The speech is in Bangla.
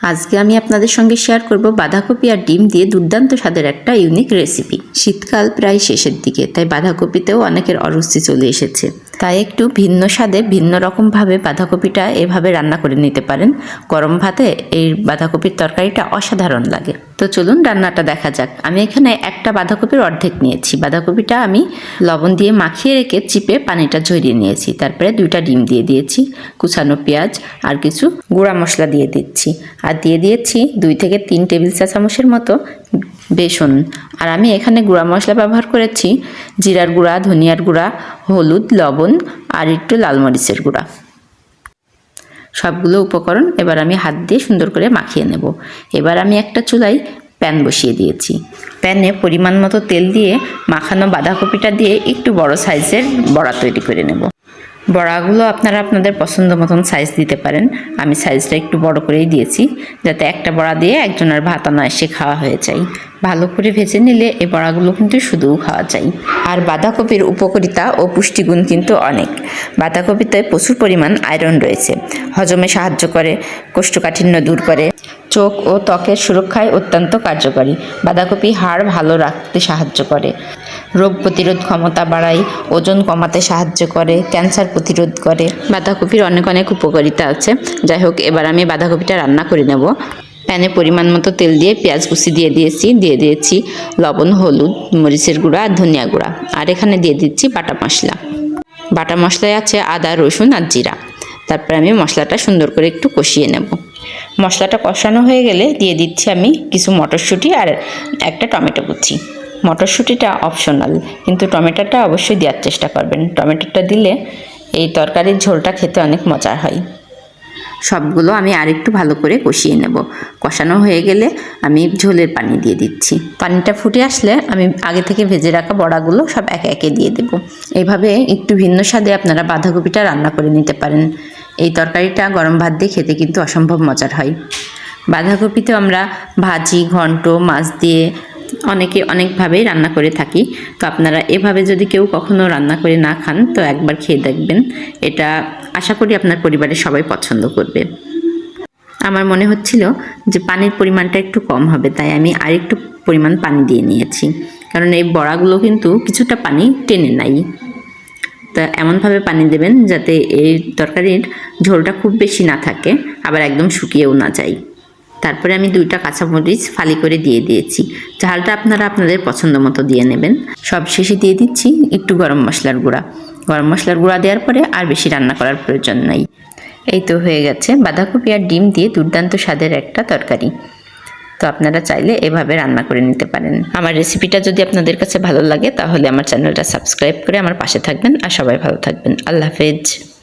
আজকে আমি আপনাদের সঙ্গে শেয়ার করব বাঁধাকপি আর ডিম দিয়ে দুর্দান্ত স্বাদের একটা ইউনিক রেসিপি শীতকাল প্রায় শেষের দিকে, তাই বাঁধাকপিতেও অনেকের অরুচি চলে এসেছে। তাই একটু ভিন্ন স্বাদে ভিন্ন রকমভাবে বাঁধাকপিটা এভাবে রান্না করে নিতে পারেন। গরম ভাতে এই বাঁধাকপির তরকারিটা অসাধারণ লাগে। তো চলুন রান্নাটা দেখা যাক। আমি এখানে একটা বাঁধাকপির অর্ধেক নিয়েছি। বাঁধাকপিটা আমি লবণ দিয়ে মাখিয়ে রেখে চিপে পানিটা ঝরিয়ে নিয়েছি। তারপরে দুইটা ডিম দিয়ে দিয়েছি, কুচানো পেঁয়াজ আর কিছু গুঁড়া মশলা দিয়ে দিচ্ছি। আর দিয়ে দিয়েছি দুই থেকে তিন টেবিল চা চামচের মতো বেসন। আর আমি এখানে গুঁড়া মশলা ব্যবহার করেছি, জিরার গুঁড়া, ধনিয়ার গুঁড়া, হলুদ, লবণ আর একটু লাল মরিচের গুঁড়া। সবগুলো উপকরণ এবার আমি হাত দিয়ে সুন্দর করে মাখিয়ে নেব। এবার আমি একটা চুলায় প্যান বসিয়ে দিয়েছি। প্যানে পরিমাণ মতো তেল দিয়ে মাখানো বাঁধাকপিটা দিয়ে একটু বড় সাইজের বড়া তৈরি করে নেব। বড়াগুলো আপনারা আপনাদের পছন্দ মতন সাইজ দিতে পারেন। আমি সাইজটা একটু বড় করেই দিয়েছি, যাতে একটা বড়া দিয়ে একজনের ভাত আনা এসে খাওয়া হয়ে যায়। ভালো করে ভেজে নিলে এই বড়াগুলো কিন্তু শুধুও খাওয়া যায়। আর বাঁধাকপির উপকারিতা ও পুষ্টিগুণ কিন্তু অনেক। বাঁধাকপিতে প্রচুর পরিমাণ আয়রন রয়েছে। হজমে সাহায্য করে, কোষ্ঠকাঠিন্য দূর করে। চোখ ও ত্বকের সুরক্ষায় অত্যন্ত কার্যকরী। বাঁধাকপি হাড় ভালো রাখতে সাহায্য করে। রোগ প্রতিরোধ ক্ষমতা বাড়ায়, ওজন কমাতে সাহায্য করে, ক্যান্সার প্রতিরোধ করে। বাঁধাকপির অনেক অনেক উপকারিতা আছে। যাই হোক, এবার আমি বাঁধাকপিটা রান্না করে নেব। প্যানে পরিমাণ মতো তেল দিয়ে পেঁয়াজ কুচি দিয়ে দিয়েছি। দিয়ে দিয়েছি লবণ, হলুদ, মরিচের গুঁড়া আর ধনিয়া গুঁড়া। আর এখানে দিয়ে দিচ্ছি বাটা মশলা। বাটা মশলায় আছে আদা, রসুন আর জিরা। তারপরে আমি মশলাটা সুন্দর করে একটু কষিয়ে নেব। মশলাটা কষানো হয়ে গেলে দিয়ে দিচ্ছি আমি কিছু মটরশুঁটি আর একটা টমেটো কুচি। মটরশুঁটিটা অপশনাল কিন্তু টমেটোটা অবশ্যই দেওয়ার চেষ্টা করবেন। টমেটোটা দিলে এই তরকারির ঝোলটা খেতে অনেক মজার হয়। সবগুলো আমি আরেকটু ভালো করে কষিয়ে নেব। কষানো হয়ে গেলে আমি ঝোলের পানি দিয়ে দিচ্ছি। পানিটা ফুটে আসলে আমি আগে থেকে ভেজে রাখা বড়াগুলো সব একে একে দিয়ে দেব। এইভাবে একটু ভিন্ন স্বাদে আপনারা বাঁধাকপিটা রান্না করে নিতে পারেন। এই তরকারিটা গরম ভাত দিয়ে খেতে কিন্তু অসম্ভব মজার হয়। বাঁধাকপিতে আমরা ভাজি ঘন্ট মাছ দিয়ে অনেকে অনেকভাবেই রান্না করে থাকি। তো আপনারা এভাবে যদি কেউ কখনো রান্না করে না খান, তো একবার খেয়ে দেখবেন। এটা আশা করি আপনার পরিবারের সবাই পছন্দ করবে। আমার মনে হচ্ছিল যে পানির পরিমাণটা একটু কম হবে, তাই আমি আরেকটু পরিমাণ পানি দিয়ে নিয়েছি। কারণ এই বড়াগুলো কিন্তু কিছুটা পানি টেনে নাই তা এমনভাবে পানি দেবেন যাতে এই তরকারির ঝোলটা খুব বেশি না থাকে, আবার একদম শুকিয়েও না যায়। তারপরে আমি দুইটা কাঁচামরিচ ফালি করে দিয়ে দিয়েছি। ঝালটা আপনারা আপনাদের পছন্দ মতো দিয়ে নেবেন। সব শেষে দিয়ে দিচ্ছি একটু গরম মশলার গুঁড়া। গরম মশলার গুঁড়া দেওয়ার পরে আর বেশি রান্না করার প্রয়োজন নাই। এই তো হয়ে গেছে বাঁধাকপি আর ডিম দিয়ে দুর্দান্ত স্বাদের একটা তরকারি। তো আপনারা চাইলে এভাবে রান্না করে নিতে পারেন। আমার রেসিপিটা যদি আপনাদের কাছে ভালো লাগে তাহলে আমার চ্যানেলটা সাবস্ক্রাইব করে আমার পাশে থাকবেন আর সবাই ভালো থাকবেন। আল্লাহ হাফেজ।